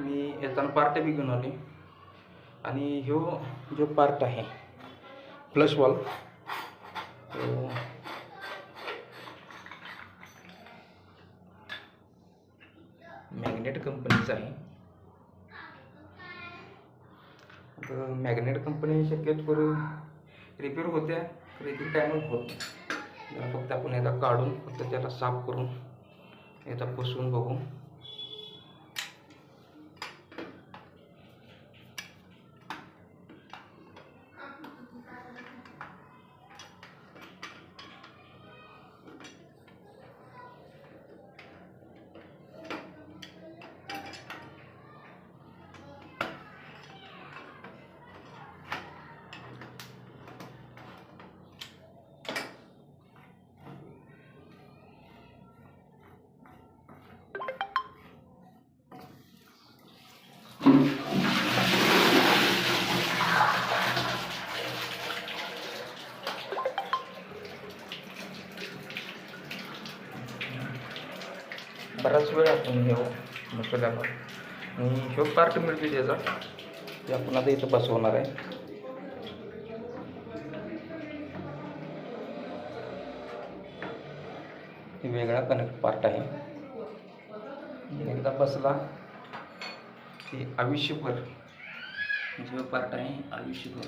मी येताना पार्ट बी घेऊन आले आणि ह्यो जो पार्ट आहे प्लस वॉल तो मॅग्नेट कंपनीचा आहे. मॅग्नेट कंपनी शक्यतो रिपेअर होत्या रिपेअर टायमात होत. फक्त आपण एकदा काढून फक्त त्याला साफ करून याचा पुसून बघू. बराच वेळ आपण हे हो, मसाल्याला आणि ह्यो पार्ट मिळतो त्याचा. ते आपण आता इथं बसवणार आहे. वेगळा कनेक्ट पार्ट आहे. एकदा बसला की आयुष्यभर म्हणजे जो पार्ट आहे आयुष्यभर.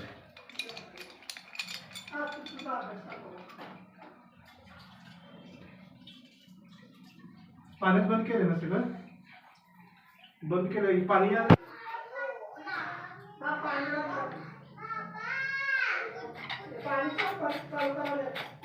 पाण्यात बंद केलं ना सगळं? बंद केलं पाणी या. पाणी चालू